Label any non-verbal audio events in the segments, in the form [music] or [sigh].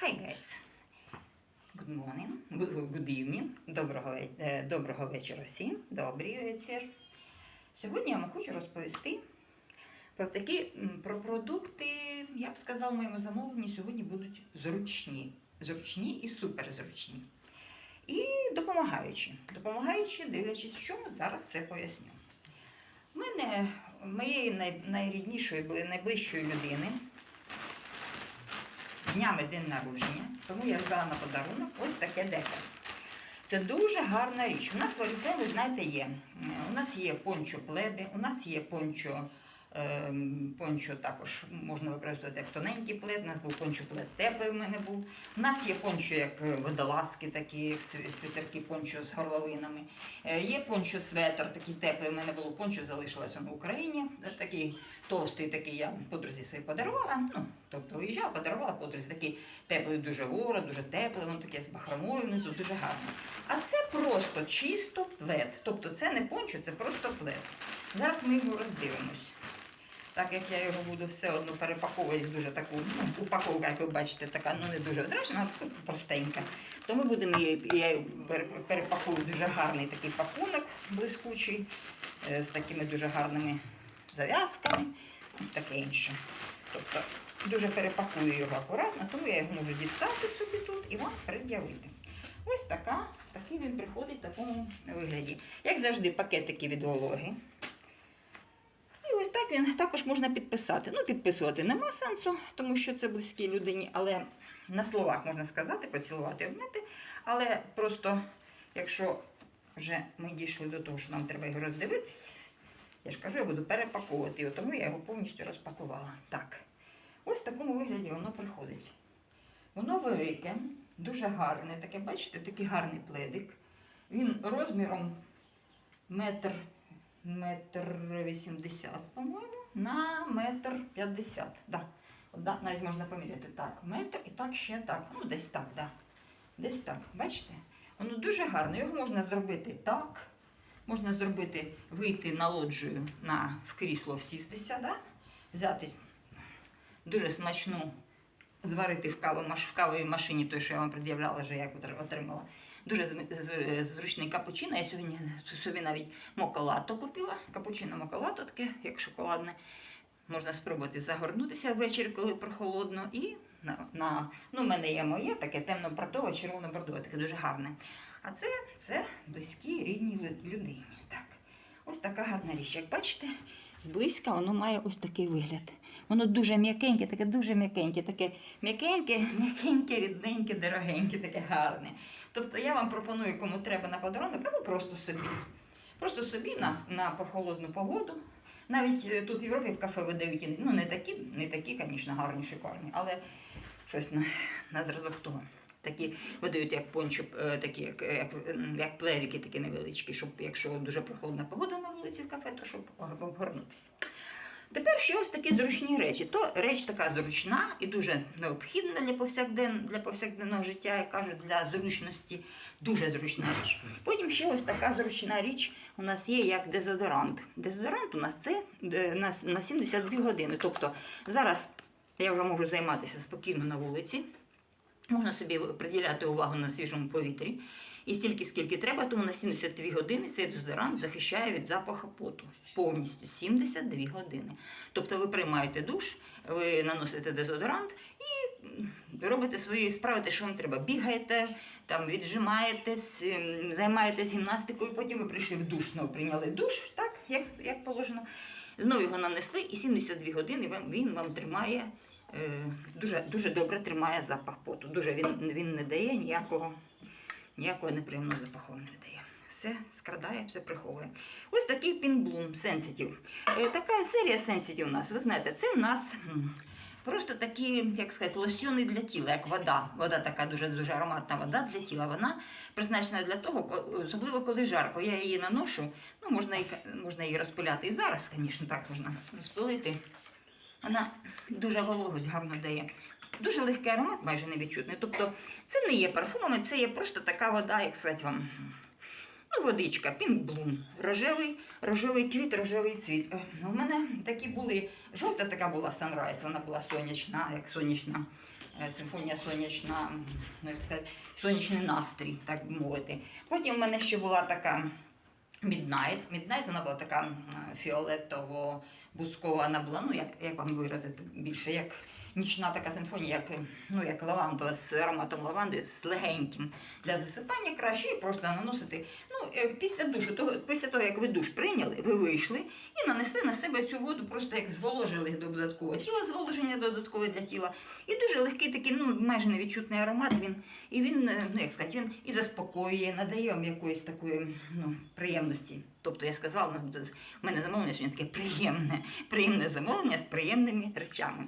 Hi guys. Good morning. Good, evening. Доброго, е, доброго вечора всім. Добрий вечір. Сьогодні я вам хочу розповісти про такі про продукти, я б сказала, в моєму замовленні сьогодні будуть зручні. Зручні і суперзручні. І допомагаючі. Допомагаючи, дивлячись, в чому, зараз все поясню. У мене моєї найріднішої, найближчої людини днями день народження, тому я взяла на подарунок ось таке деко. Це дуже гарна річ. У нас в Оріфле, ви знаєте, є. Е, У нас є пончо пледи, у нас є пончо, пончо також можна використовувати як тоненький плед. У нас був пончо плед теплий в мене був. У нас є пончо як е, водолазки, такі як сві- світерки пончо з горловинами. Е, Є пончо светр, такий теплий. У мене було пончо, залишилося в Україні. Е, Такий товстий, такий я подрузі своїй подарувала. Ну, тобто виїжджала, подарувала подрузі. Такий теплий дуже ворот, дуже теплий, воно таке з бахромою внизу, дуже гарно. А це просто чисто плед. Тобто це не пончо, це просто плед. Зараз ми його роздивимось. Так як я його буду все одно перепаковувати дуже таку, упаковка, як ви бачите, така ну не дуже зручна, а простенька. То ми будемо її, я перепакую дуже гарний такий пакунок блискучий, е, з такими дуже гарними зав'язками, і таке інше. Тобто дуже перепакую його акуратно, тому я його можу дістати собі тут і вам пред'явити. Ось така, такий він приходить в такому вигляді. Як завжди, пакетики від вологи. І він також можна підписати. Ну, підписувати нема сенсу, тому що це близькій людині, але на словах можна сказати, поцілувати, обняти. Але просто, якщо вже ми дійшли до того, що нам треба його роздивитись, я ж кажу, я буду перепаковувати його, тому я його повністю розпакувала. Так. Ось в такому вигляді воно приходить. Воно велике, дуже гарне, таке, бачите, такий гарний пледик. Він розміром метр, метр вісімдесят, по-моєму, на метр п'ятдесят. Да. Да, навіть можна поміряти так. Метр і так ще так. Ну, десь так, да. Десь так. Бачите? Воно дуже гарне. Його можна зробити так. Можна зробити, вийти на лоджію на, в крісло всістися, да? взяти дуже смачну, зварити в, каву, в кавовій машині, той, що я вам пред'являла, вже як отр- отримала. Дуже зручний капучино. Я сьогодні собі навіть моколато купила. Капучино моколато таке, як шоколадне. Можна спробувати загорнутися ввечері, коли прохолодно. І на, на ну, в мене є моє таке темно-бордове, червоно-бордове, таке дуже гарне. А це, це близькій рідній людині. Так. Ось така гарна річ. Як бачите, зблизька воно має ось такий вигляд. Воно дуже м'якеньке, таке дуже м'якеньке, таке м'якеньке, [laughs] м'якеньке, рідненьке, дорогеньке, таке гарне. Тобто я вам пропоную, кому треба на подарунок, або просто собі. Просто собі на, на прохолодну погоду. Навіть е, тут в Європі в кафе видають ну, не такі, не такі, звісно, гарні, шикарні, але щось на, на зразок того. Такі видають як пончо, е, такі, як, як, як пледики такі невеличкі, щоб якщо дуже прохолодна погода вулиці в кафе, то щоб обгорнутися. Тепер ще ось такі зручні речі. То реч така зручна і дуже необхідна для, повсякден, для повсякденного життя, як кажуть, для зручності. Дуже зручна річ. Потім ще ось така зручна річ у нас є як дезодорант. Дезодорант у нас це е, на 72 години. Тобто зараз я вже можу займатися спокійно на вулиці. Можна собі приділяти увагу на свіжому повітрі. І стільки, скільки треба, тому на 72 години цей дезодорант захищає від запаху поту. Повністю 72 години. Тобто ви приймаєте душ, ви наносите дезодорант і робите свої справи, те, що вам треба. Бігаєте, там віджимаєтесь, займаєтесь гімнастикою, потім ви прийшли в душ, знову прийняли душ, так, як, як положено. Знову його нанесли, і 72 години він, він вам тримає е, дуже, дуже добре тримає запах поту. Дуже він, він не дає ніякого, ніякого неприємного запаху не дає. Все скрадає, все приховує. Ось такий пінблум Sensitive. Е, така серія Sensitive у нас, ви знаєте, це в нас просто такі, як сказати, лосьони для тіла, як вода. Вода така дуже дуже ароматна вода для тіла. Вона призначена для того, особливо коли жарко. Я її наношу. Ну, можна, і, можна її розпиляти і зараз, звісно, так можна розпилити. Вона дуже вологость гарно дає. Дуже легкий аромат, майже невідчутний. Тобто це не є парфумами, це є просто така вода, як сказати вам. Ну, водичка, пінкблум, рожевий, рожевий квіт, рожевий цвіт. Е, У мене такі були, жовта така була Sunrise, вона була сонячна, як сонячна, е, симфонія сонячна, ну, сонячний настрій, так мовити. Потім в мене ще була така Midnight. Midnight вона була така фіолетово бускова вона була, ну як, як вам виразити більше, як нічна така симфонія, як, ну, як лавандова з ароматом лаванди, з легеньким для засипання краще і просто наносити. Ну, е, після душу, того, після того, як ви душ прийняли, ви вийшли і нанесли на себе цю воду, просто як зволожили додаткове тіло, зволоження додаткове для тіла. І дуже легкий такий, ну майже невідчутний аромат. Він і він, е, ну як сказати, він і заспокоює, надає вам якоїсь такої ну, приємності. Тобто я сказала, у нас буде у мене замовлення сьогодні таке приємне, приємне замовлення з приємними речами.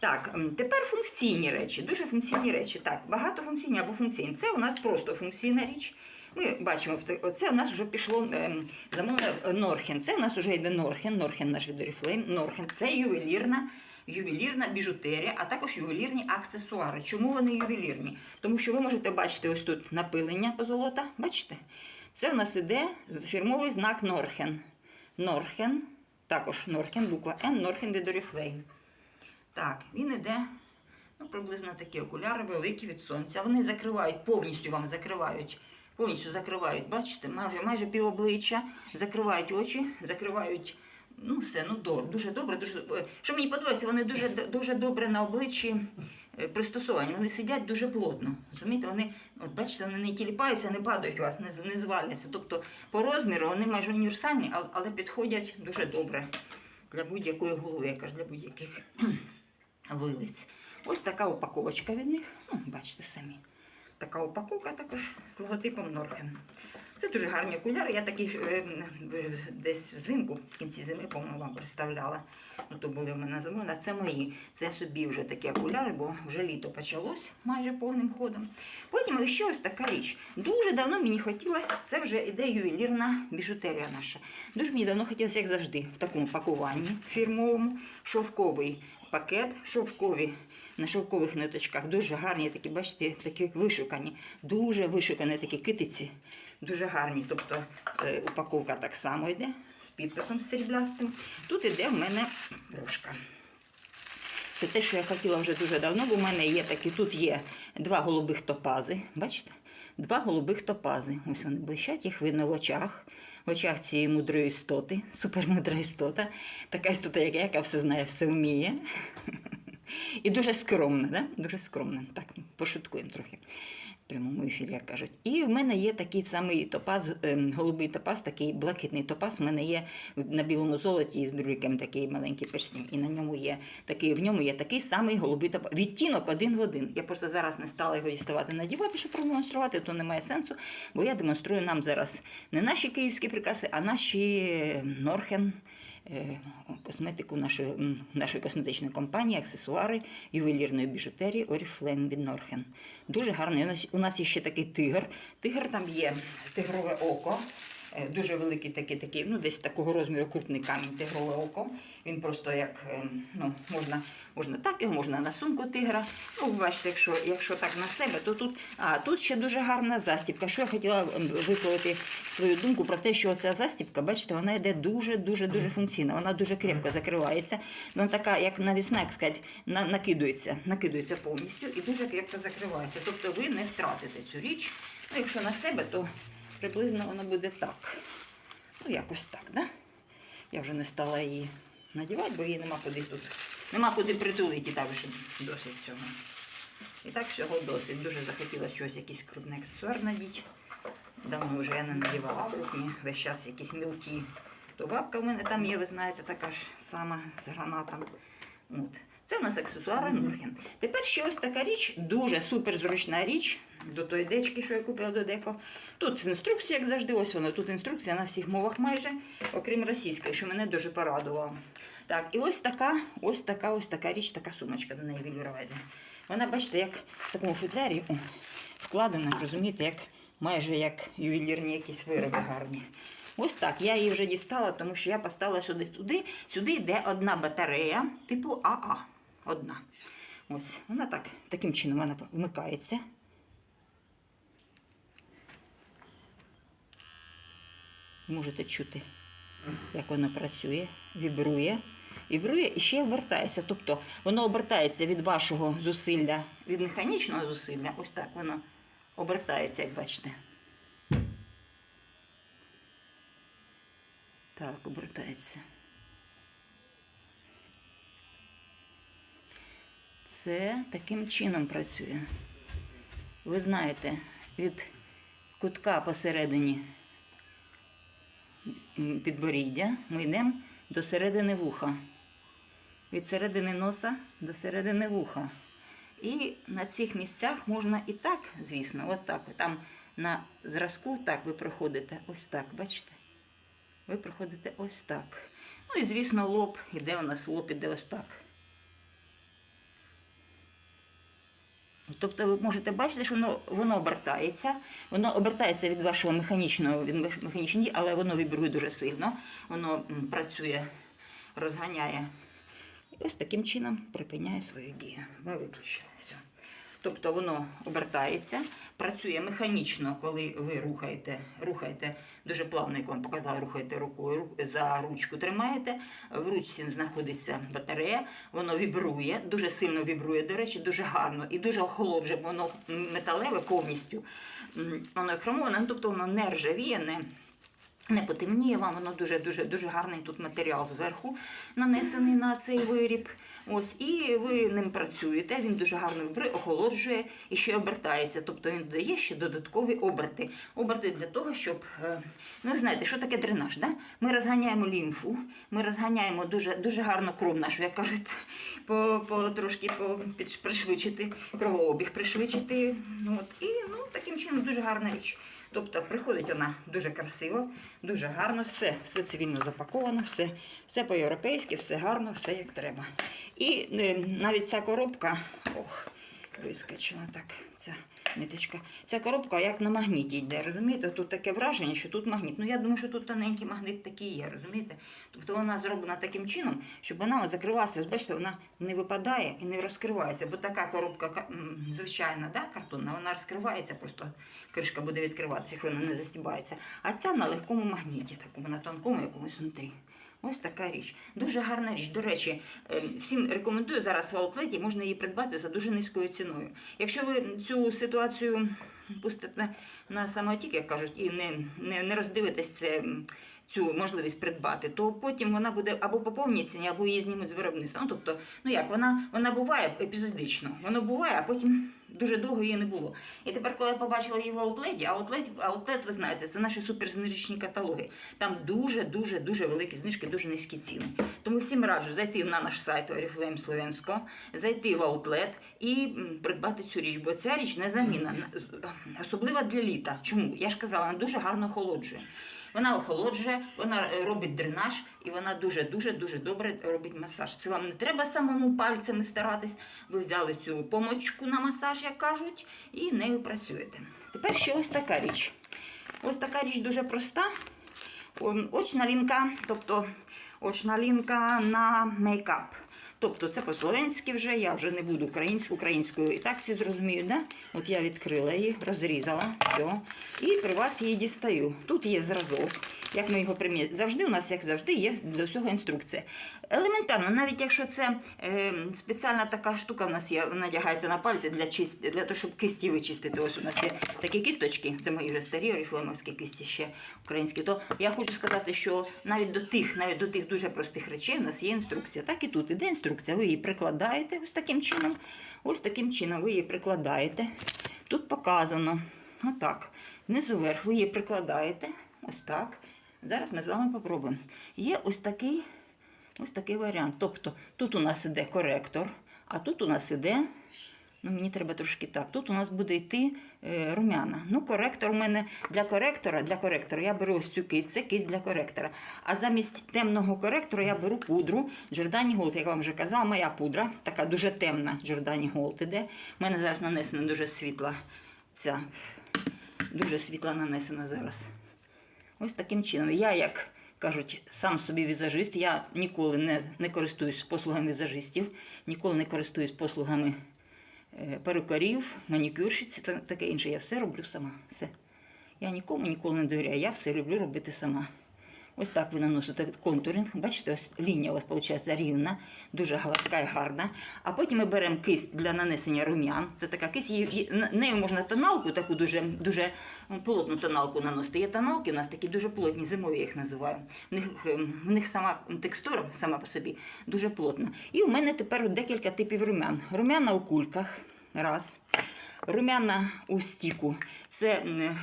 Так, тепер функційні речі, дуже функційні речі. Так, багатофункційні або функційні. Це у нас просто функційна річ. Ми бачимо, оце у нас вже пішло ем, замовлення е, Норхен. Це у нас вже йде Норхен, Норхен наш від Oriflame. Норхен це ювелірна, ювелірна біжутерія, а також ювелірні аксесуари. Чому вони ювелірні? Тому що ви можете бачити ось тут напилення позолота. Бачите? Це у нас іде фірмовий знак Норхен. Норхен, також Норхен, буква Н, Норхен від Oriflame. Так, він іде ну, приблизно такі окуляри великі від сонця. Вони закривають, повністю вам закривають, повністю закривають, бачите, майже, майже пів обличчя, закривають очі, закривають. Ну, все, ну до- дуже добре. Дуже, е, що мені подобається, вони дуже, дуже добре на обличчі е, пристосовані. Вони сидять дуже плотно. Розумієте, вони, от бачите, вони не тіліпаються, не падають у вас, не, не зваляться. Тобто по розміру вони майже універсальні, але підходять дуже добре для будь-якої голови, я кажу, для будь-яких вилиць. Ось така упаковочка від них. Ну, бачите самі. Така упаковка також з логотипом Норхен. Це дуже гарні окуляри. Я такі е, десь взимку, в кінці зими, по-моєму, вам представляла. Ну, то були в мене замовлення. Це мої. Це собі вже такі окуляри, бо вже літо почалось майже повним ходом. Потім ще ось така річ. Дуже давно мені хотілося, це вже іде ювелірна біжутерія наша. Дуже мені давно хотілося, як завжди, в такому пакуванні фірмовому, шовковий пакет, шовкові на шовкових ниточках. Дуже гарні такі, бачите, такі вишукані, дуже вишукані такі китиці, дуже гарні. Тобто е, упаковка так само йде з підписом сріблястим. Тут іде в мене брошка. Це те, що я хотіла вже дуже давно, бо в мене є такі, тут є два голубих топази. Бачите? Два голубих топази. Ось вони блищать, їх видно в очах. В очах цієї мудрої істоти, супермудра істота. Така істота, як я, яка все знає, все вміє. [laughs] І дуже скромна, да? дуже скромна. Так, пошуткуємо трохи. Прямому ефірі, як кажуть. І в мене є такий самий топаз, ем, голубий топаз, такий блакитний топаз. У мене є на білому золоті з брюльками такий маленький перстень. І на ньому є такий, в ньому є такий самий голубий топаз. Відтінок один в один. Я просто зараз не стала його діставати надівати, щоб продемонструвати, то немає сенсу, бо я демонструю нам зараз не наші київські прикраси, а наші е, Норхен косметику нашої, нашої косметичної компанії, аксесуари ювелірної біжутерії Oriflame від Норхен. Дуже гарний. У нас, у нас є ще такий тигр. Тигр там є тигрове око. е, Дуже великий такий, такий, ну десь такого розміру крупний камінь тигрове око. Він просто як е, ну, можна, можна так його, можна на сумку тигра. Ну, бачите, якщо, якщо так на себе, то тут. А тут ще дуже гарна застібка. Що я хотіла висловити свою думку про те, що ця застібка, бачите, вона йде дуже, дуже, функційна. Вона дуже крепко закривається. Вона така, як навісна, як сказати, на, накидується, накидується повністю і дуже крепко закривається. Тобто ви не втратите цю річ. Ну, якщо на себе, то приблизно воно буде так. Ну, якось так, да? Я вже не стала її надівати, бо її нема куди тут. Нема куди притулити, так що досить цього. І так всього досить. Дуже захотілося щось, якийсь крупний аксесуар надіти. Давно вже я не надівала крупні, весь час якісь мілкі. То бабка в мене там є, ви знаєте, така ж сама з гранатом. От. Це в нас аксесуари Нурген. Тепер ще ось така річ, дуже супер зручна річ до тої дечки, що я купила до деко. Тут інструкція, як завжди, ось вона. Тут інструкція на всіх мовах майже, окрім російської, що мене дуже порадувало. Так, і ось така, ось така, ось така річ, така сумочка до неї велюрова йде. Вона, бачите, як в такому футлярі вкладена, розумієте, як майже як ювелірні якісь вироби гарні. Ось так, я її вже дістала, тому що я поставила сюди туди. Сюди йде одна батарея типу АА. Одна. Ось, вона так, таким чином вона вмикається. Можете чути, як воно працює, вібрує. Вібрує і ще обертається. Тобто воно обертається від вашого зусилля, від механічного зусилля. Ось так воно обертається, як бачите. Так, обертається. Це таким чином працює. Ви знаєте, від кутка посередині підборіддя ми йдемо до середини вуха. Від середини носа до середини вуха. І на цих місцях можна і так, звісно, от так. Там на зразку так ви проходите ось так, бачите? Ви проходите ось так. Ну і, звісно, лоб, іде у нас лоб, іде ось так. Тобто ви можете бачити, що воно, воно обертається, воно обертається від вашого механічного від мех- механічної але воно вібрує дуже сильно, воно працює, розганяє. І ось таким чином припиняє свою дію. Ми виключили все. Тобто воно обертається, працює механічно, коли ви рухаєте, рухаєте дуже плавно, як вам показала, рухаєте рукою, рук- за ручку тримаєте. В ручці знаходиться батарея, воно вібрує, дуже сильно вібрує, до речі, дуже гарно і дуже охолоджує, воно металеве повністю. Воно хромоване, ну, тобто воно не ржавіє, не не потемніє вам, воно дуже дуже гарний тут матеріал зверху нанесений на цей виріб. Ось, і ви ним працюєте, він дуже гарно вибри, охолоджує і ще обертається. Тобто він дає ще додаткові оберти. Оберти для того, щоб. е, Ну, знаєте, що таке дренаж? Да? Ми розганяємо лімфу, ми розганяємо дуже, дуже гарно кров нашу, як кажуть, по, по, трошки по, пришвидшити, кровообіг пришвидшити. От, і ну, таким чином дуже гарна річ. Тобто приходить вона дуже красиво, дуже гарно, все, все цивільно запаковано, все, все по-європейськи, все гарно, все як треба. І е, навіть ця коробка, ох, вискочила так, ця ниточка. Ця коробка як на магніті йде, розумієте? Тут таке враження, що тут магніт. Ну я думаю, що тут тоненький магніт такий є, розумієте? Тобто вона зроблена таким чином, щоб вона закривалася. Ось бачите, вона не випадає і не розкривається. Бо така коробка звичайна, да, картонна, вона розкривається, просто кришка буде відкриватися, якщо вона не застібається. А ця на легкому магніті, такому на тонкому якомусь внутрі. Ось така річ. Дуже гарна річ. До речі, е, всім рекомендую зараз в аутлеті, можна її придбати за дуже низькою ціною. Якщо ви цю ситуацію пустите на самотік, як кажуть, і не, не, не роздивитесь це. Цю можливість придбати, то потім вона буде або по повній ціні, або її знімуть з виробництва. Ну, тобто, ну як вона, вона буває епізодично, воно буває, а потім дуже довго її не було. І тепер, коли я побачила її в аутлеті, аутлет, аутлет, ви знаєте, це наші суперзнижечні каталоги. Там дуже, дуже, великі знижки, дуже низькі ціни. Тому всім раджу зайти на наш сайт Oriflame Слов'янського, зайти в аутлет і придбати цю річ, бо ця річ незамінна, особливо для літа. Чому? Я ж казала, вона дуже гарно охолоджує. Вона охолоджує, вона е, робить дренаж і вона дуже дуже дуже добре робить масаж. Це вам не треба самому пальцями старатись. Ви взяли цю помочку на масаж, як кажуть, і нею працюєте. Тепер ще ось така річ. Ось така річ дуже проста. Очна лінка, тобто очна лінка на мейкап. Тобто це по-словенськи вже, я вже не буду українською, українською. І так всі зрозуміють, да? От я відкрила її, розрізала, все. І при вас її дістаю. Тут є зразок, як ми його приміряємо. Завжди у нас, як завжди, є до цього інструкція. Елементарно, навіть якщо це е, спеціальна така штука в нас є, надягається на пальці для чист... для того, щоб кисті вичистити. Ось у нас є такі кісточки, це мої вже старі оріфлемовські кисті ще українські. То я хочу сказати, що навіть до тих, навіть до тих дуже простих речей у нас є інструкція. Так і тут іде інструкція. Ви її прикладаєте ось таким чином. Ось таким чином ви її прикладаєте. Тут показано. Отак. Внизу вверх ви її прикладаєте. Ось так. Зараз ми з вами попробуємо. Є ось такий, ось такий варіант. Тобто тут у нас іде коректор, а тут у нас іде. Ну, мені треба трошки так. Тут у нас буде йти е, румяна. Ну, коректор у мене для коректора, для коректора я беру ось цю кисть, це кисть для коректора. А замість темного коректора я беру пудру Giordani Gold. Як я вам вже казала, моя пудра, така дуже темна Giordani Gold іде. У мене зараз нанесена дуже світла ця, дуже світла нанесена зараз. Ось таким чином. Я, як кажуть, сам собі візажист, я ніколи не, не користуюсь послугами візажистів, ніколи не користуюсь послугами е, перукарів, манікюрщиць та таке інше. Я все роблю сама. Все. Я нікому ніколи не довіряю. Я все люблю робити сама. Ось так ви наносите контуринг. Бачите, ось лінія у вас виходить рівна, дуже гладка і гарна. А потім ми беремо кисть для нанесення рум'ян. Це така кисть, нею можна тоналку, таку дуже, дуже плотну тоналку наносити. Є тоналки у нас такі дуже плотні, зимові я їх називаю. В них, ем, в них сама текстура сама по собі дуже плотна. І у мене тепер декілька типів рум'ян. Рум'яна у кульках. Раз. Рум'яна у стіку. Це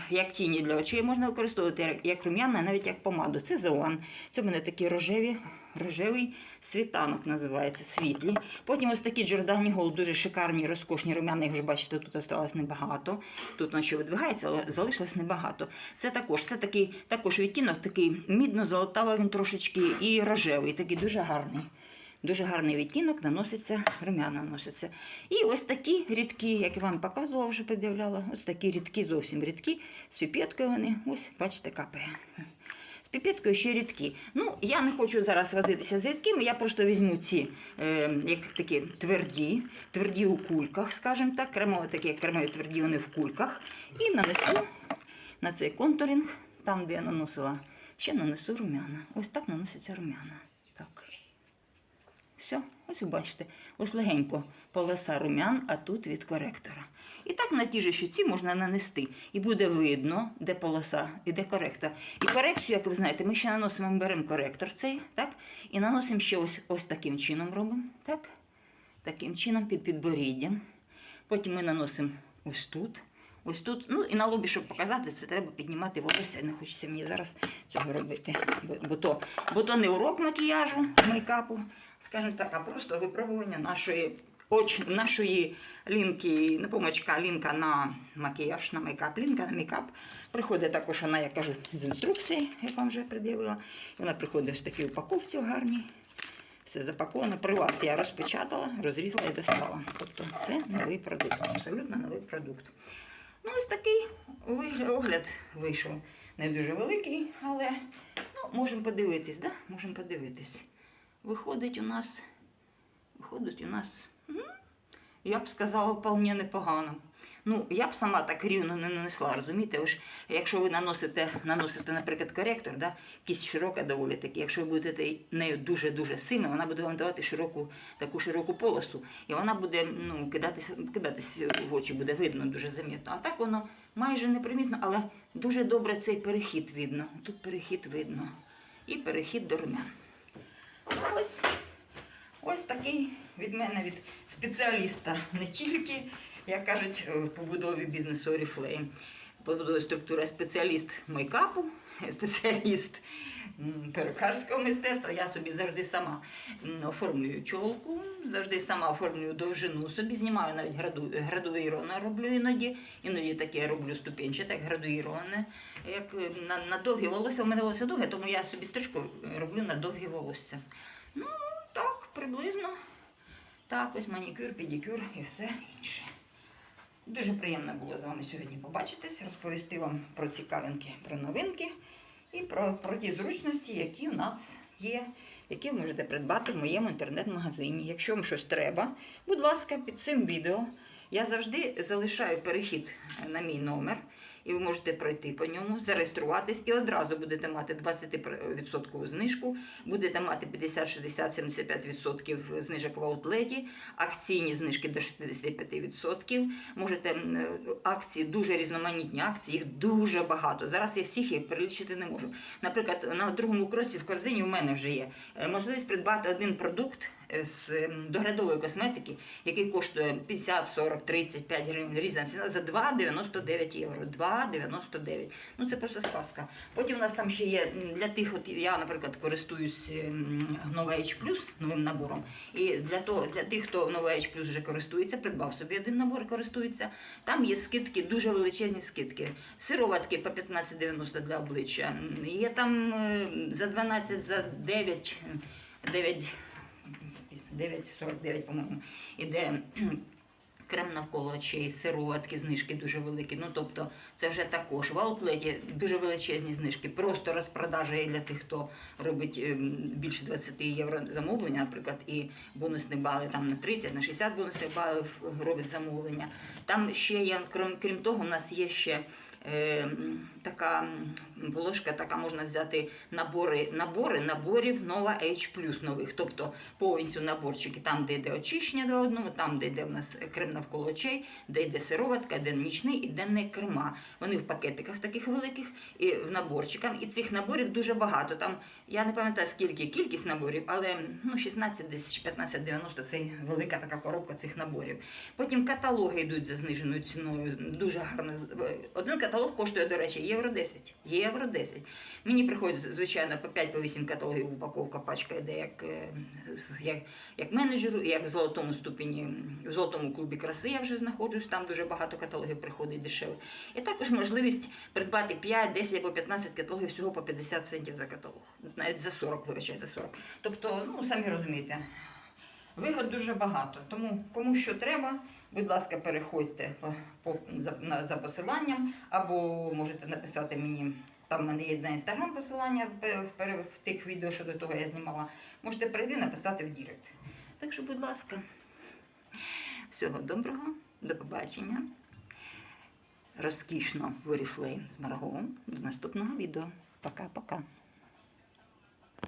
як тіні для очей можна використовувати як- рум'яна, навіть як помаду. Це зеон. Це в мене такі рожеві, рожевий світанок називається, світлі. Потім ось такі Giordani Gold, дуже шикарні, розкошні рум'яни, як ви бачите, тут осталось небагато. Тут воно ще видвигається, але залишилось небагато. Це також, це такий також відтінок, такий мідно-золотавий він трошечки і рожевий, такий дуже гарний. Дуже гарний відтінок наноситься, рум'яна наноситься. І ось такі рідкі, як я вам показувала, вже пред'являла, ось такі рідкі, зовсім рідкі, з піпеткою вони, ось, бачите, капає. З піпеткою ще рідкі. Ну, я не хочу зараз возитися з рідкими, я просто візьму ці, е, як такі тверді, тверді у кульках, скажімо так, кремові такі, як кремові тверді, вони в кульках. І нанесу на цей контуринг, там, де я наносила, ще нанесу рум'яна. Ось так наноситься рум'яна. Все, ось бачите, ось легенько полоса рум'ян, а тут від коректора. І так на ті же щуці можна нанести. І буде видно, де полоса і де коректор. І корекцію, як ви знаєте, ми ще наносимо, ми беремо коректор цей, так? І наносимо ще ось, ось таким чином робимо. Так? Таким чином під підборіддям. Потім ми наносимо ось тут. Ось тут. Ну і на лобі, щоб показати, це треба піднімати волосся. Не хочеться мені зараз цього робити. Бо, то, бо то не урок макіяжу, мейкапу, скажімо так, а просто випробування нашої оч, нашої лінки, не помочка, лінка на макіяж, на мейкап, лінка на мейкап. Приходить також вона, я кажу, з інструкції, як вам вже пред'явила. Вона приходить в такій упаковці гарній. Все запаковано. При вас я розпечатала, розрізала і достала. Тобто це новий продукт, абсолютно новий продукт. Ну, ось такий огляд вийшов. Не дуже великий, але ну, можемо подивитись, да? Можемо подивитись. Виходить у нас, виходить у нас, я б сказала, вполне непогано. Ну, я б сама так рівно не нанесла, розумієте? Ось, якщо ви наносите, наносите, наприклад, коректор, да, кість широка доволі таки. Якщо ви будете нею дуже-дуже сильно, вона буде вам давати широку, таку широку полосу, і вона буде ну, кидатись, кидатись в очі, буде видно дуже замітно. А так воно майже непримітно, але дуже добре цей перехід видно. Тут перехід видно. І перехід до румян. Ось Ось такий від мене від спеціаліста не тільки, як кажуть, в побудові бізнесу Oriflame, побудові структури спеціаліст мейкапу, [laughs] спеціаліст перукарського мистецтва. Я собі завжди сама оформлюю чолку, завжди сама оформлюю довжину собі, знімаю навіть граду, градуїроване роблю іноді. Іноді таке я роблю ступенчате, як градуїроване. Як е, на, на довгі волосся, у мене волосся довге, тому я собі стрижку роблю на довгі волосся. Ну, так, приблизно. Так, ось манікюр, педикюр і все інше. Дуже приємно було з вами сьогодні побачитись, розповісти вам про цікавинки, про новинки і про, про ті зручності, які у нас є, які ви можете придбати в моєму інтернет-магазині. Якщо вам щось треба, будь ласка, під цим відео я завжди залишаю перехід на мій номер. І ви можете пройти по ньому, зареєструватись і одразу будете мати 20% знижку, будете мати 50, 60, 75% знижок в аутлеті, акційні знижки до 65%. Можете акції, дуже різноманітні акції, їх дуже багато. Зараз я всіх їх перелічити не можу. Наприклад, на другому кроці в корзині у мене вже є е, можливість придбати один продукт з доглядової косметики, який коштує 50, 40, 35 гривень. Різна ціна за 2,99 євро. 2,99. Ну це просто сказка. Потім у нас там ще є для тих, от я, наприклад, користуюсь м, Nova H Plus новим набором. І для того, для тих, хто Nova H Plus вже користується, придбав собі один набор користується. Там є скидки, дуже величезні скидки. Сироватки по 15,90 для обличчя. Є там е, за 12, за 9, 9 9,49, по-моєму, іде [clears throat] крем навколо очей, сироватки, знижки дуже великі. Ну, тобто, це вже також в аутлеті дуже величезні знижки. Просто розпродажа є для тих, хто робить ем, більше 20 євро замовлення, наприклад, і бонусні бали там на 30, на 60 бонусних балів робить замовлення. Там ще є, крім, крім того, у нас є ще е, така м, така можна взяти набори, набори наборів Nova H нових. Тобто повністю наборчики, там, де йде очищення до одного, там, де йде в нас крем навколо очей, де йде сироватка, де нічний і денний крема. Вони в пакетиках таких великих і в наборчиках. І цих наборів дуже багато. Там я не пам'ятаю скільки кількість наборів, але ну 16 десь чи 15,90 це велика така коробка цих наборів. Потім каталоги йдуть за зниженою ціною. Дуже гарно. Один каталог коштує, до речі, євро 10. Євро 10. Мені приходить, звичайно, по 5-8 каталогів упаковка пачка йде як, е, як, як менеджеру, як в золотому ступені, в золотому клубі краси я вже знаходжусь, там дуже багато каталогів приходить дешево. І також можливість придбати 5, 10 або 15 каталогів всього по 50 центів за каталог. Навіть за 40, вибачаю, за 40. Тобто, ну самі розумієте, вигод дуже багато. Тому кому що треба, будь ласка, переходьте по, по, за, на, за посиланням, або можете написати мені. Там в мене є на інстаграм посилання в, в, тих відео, що до того я знімала. Можете прийти написати в Дірект. Так що, будь ласка, всього доброго, до побачення. Розкішно в Oriflame з Марго. До наступного відео. Пока-пока.